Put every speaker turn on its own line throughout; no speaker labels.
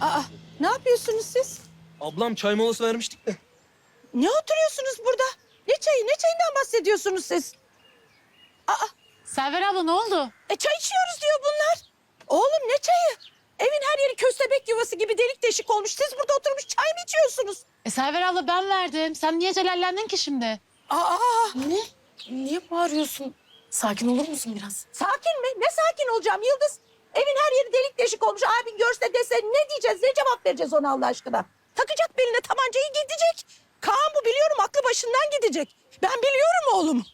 Aa, ne yapıyorsunuz siz?
Ablam çay molası vermiştik de.
Ne oturuyorsunuz burada? Ne çayı, ne çayından bahsediyorsunuz siz?
Server abla ne oldu?
E çay içiyoruz diyor bunlar. Oğlum ne çayı? Evin her yeri köstebek yuvası gibi delik deşik olmuş. Siz burada oturmuş çay mı içiyorsunuz?
E Server abla ben verdim. Sen niye celallendin ki şimdi?
Aa,
Ne? Niye bağırıyorsun? Sakin olur musun biraz?
sakin mi? Ne sakin olacağım Yıldız? Evin her yeri delik deşik olmuş. Abin dese ne diyeceğiz? Ne cevap vereceğiz ona Allah aşkına? Takacak beline tabancayı gidecek. Kaan bu biliyorum aklı başından gidecek. Ben biliyorum oğlum.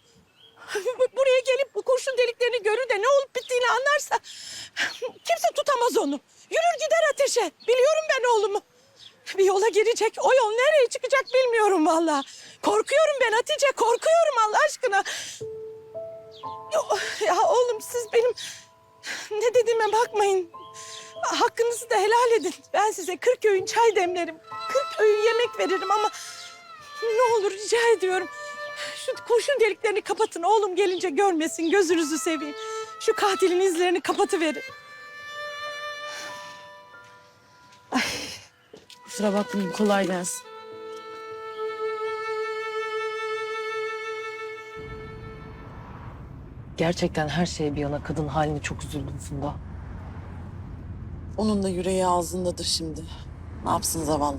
Buraya gelip bu kurşun deliklerini görür de ne olup bittiğini anlarsa kimse tutamaz onu. Yürür gider ateşe. Biliyorum ben oğlumu. Bir yola girecek. O yol nereye çıkacak bilmiyorum vallahi. Korkuyorum ben Hatice. Korkuyorum Allah aşkına. Ya oğlum siz benim ne dediğime bakmayın. Hakkınızı da helal edin. Ben size 40 öğün çay demlerim. 40 öğün yemek veririm ama ne olur rica ediyorum. Şu kurşun deliklerini kapatın. Oğlum gelince görmesin. Gözünüzü seveyim. Şu katilin izlerini kapatıverin.
Kusura bakmayın kolay gelsin.
Gerçekten her şeye bir yana kadın haline çok üzüldüm Funda.
Onun da yüreği ağzındadır şimdi. Ne yapsın zavallı?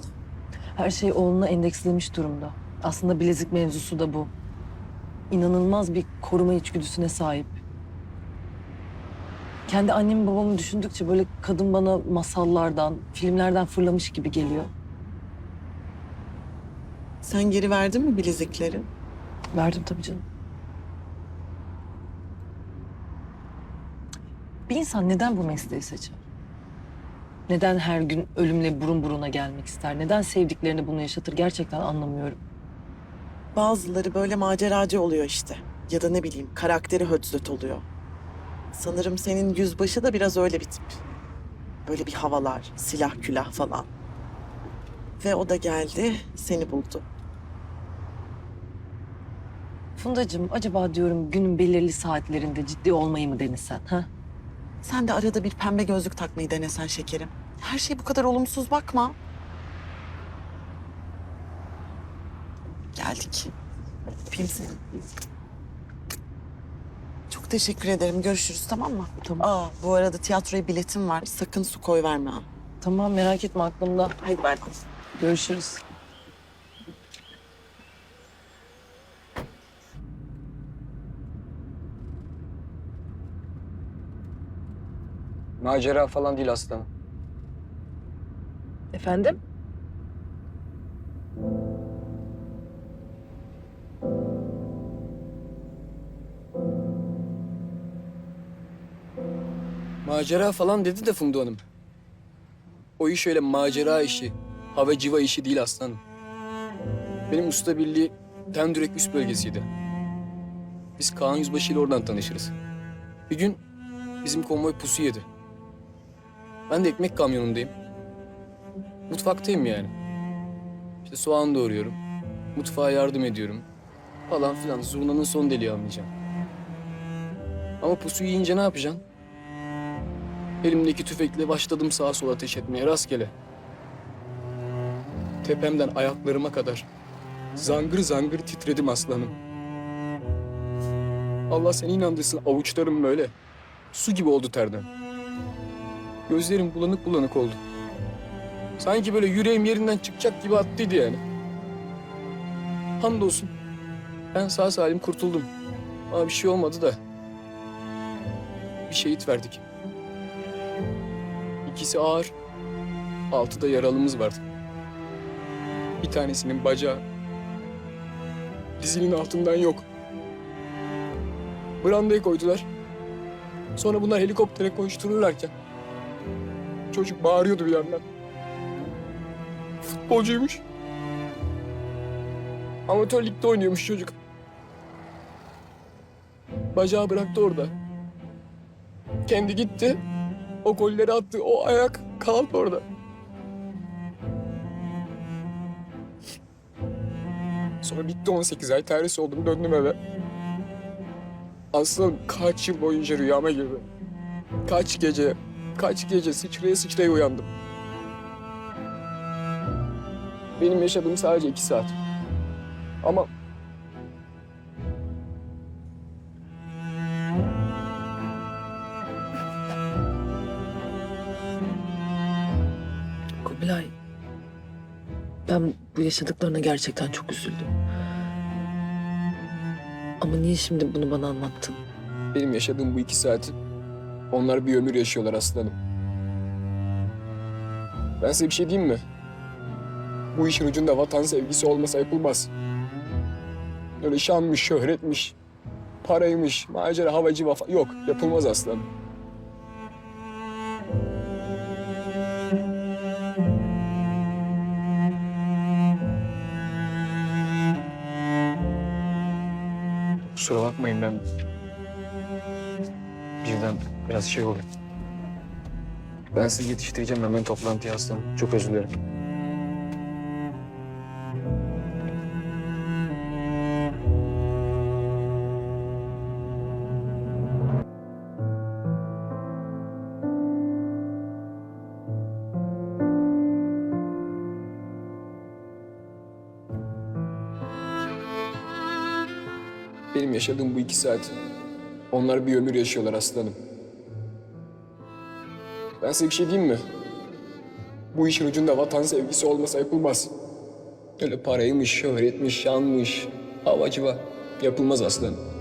Her şey oğluna endekslemiş durumda. Aslında bilezik mevzusu da bu. İnanılmaz bir koruma içgüdüsüne sahip. Kendi annemi babamı düşündükçe böyle kadın bana masallardan, filmlerden fırlamış gibi geliyor.
Sen geri verdin mi bilezikleri?
Verdim tabii canım. Bir insan neden bu mesleği seçer? Neden her gün ölümle burun buruna gelmek ister? Neden sevdiklerini bunu yaşatır? Gerçekten anlamıyorum.
Bazıları böyle maceracı oluyor işte. Ya da ne bileyim karakteri hötzöt oluyor. Sanırım senin yüzbaşı da biraz öyle bir tip. Böyle bir havalar, silah külah falan. Ve o da geldi, seni buldu.
Fundacığım acaba diyorum günün belirli saatlerinde ciddi olmayı mı denesen? Ha?
Sen de arada bir pembe gözlük takmayı denesen şekerim. Her şey bu kadar olumsuz bakma. Geldik. Öpeyim seni. Çok teşekkür ederim. Görüşürüz tamam mı?
Tamam.
Aa, bu arada tiyatroya biletim var. Sakın su koy verme ha.
Tamam merak etme aklımda.
Haydi bay bay.
Görüşürüz.
Macera falan değil aslanım.
Efendim?
Macera falan dedi de Funda Hanım. O iş öyle macera işi, hava civa işi değil aslanım. Benim usta birliği Tendürek üst bölgesiydi. Biz Kaan Yüzbaşı ile oradan tanışırız. Bir gün bizim konvoy pusu yedi. Ben de ekmek kamyonundayım. Mutfaktayım yani. İşte soğan doğruyorum. Mutfağa yardım ediyorum. Falan filan. Zurnanın son deliği anlayacağım. Ama pusu yiyince ne yapacaksın? Elimdeki tüfekle başladım sağa sola ateş etmeye rastgele. Tepemden ayaklarıma kadar zangır zangır titredim aslanım. Allah seni inandırsın avuçlarım böyle. Su gibi oldu terden. Gözlerim bulanık bulanık oldu. Sanki böyle yüreğim yerinden çıkacak gibi attıydı yani. Hamdolsun. Ben sağ salim kurtuldum. Ama bir şey olmadı da. Bir şehit verdik. İkisi ağır. Altıda yaralımız vardı. Bir tanesinin bacağı dizinin altından yok. Brandaya koydular. Sonra bunlar helikoptere koştururlarken çocuk bağırıyordu bir yandan. Futbolcuymuş. Amatör ligde oynuyormuş çocuk. Bacağı bıraktı orada. Kendi gitti. O golleri attı. O ayak kaldı orada. Sonra bitti 18 ay. Terhis oldum. Döndüm eve. Aslında kaç yıl boyunca rüyama girdi. Kaç gece, kaç gece sıçraya sıçraya uyandım. Benim yaşadığım sadece iki saat. Ama
Kubilay, ben bu yaşadıklarına gerçekten çok üzüldüm. Ama niye şimdi bunu bana anlattın?
benim yaşadığım bu iki saati onlar bir ömür yaşıyorlar aslanım. Ben size bir şey diyeyim mi? Bu işin ucunda vatan sevgisi olmasa yapılmaz. Öyle şanmış, şöhretmiş, paraymış, macera, havacı, vafa... Yok, yapılmaz aslanım. Kusura bakmayın ben birden biraz şey oldu. Ben sizi yetiştireceğim hemen toplantıya aslanım. Çok özür dilerim. Benim yaşadığım bu iki saat onlar bir ömür yaşıyorlar aslanım. Ben size bir şey diyeyim mi? Bu işin ucunda vatan sevgisi olmasa yapılmaz. Öyle paraymış, şöhretmiş, şanmış, havacıva yapılmaz aslanım.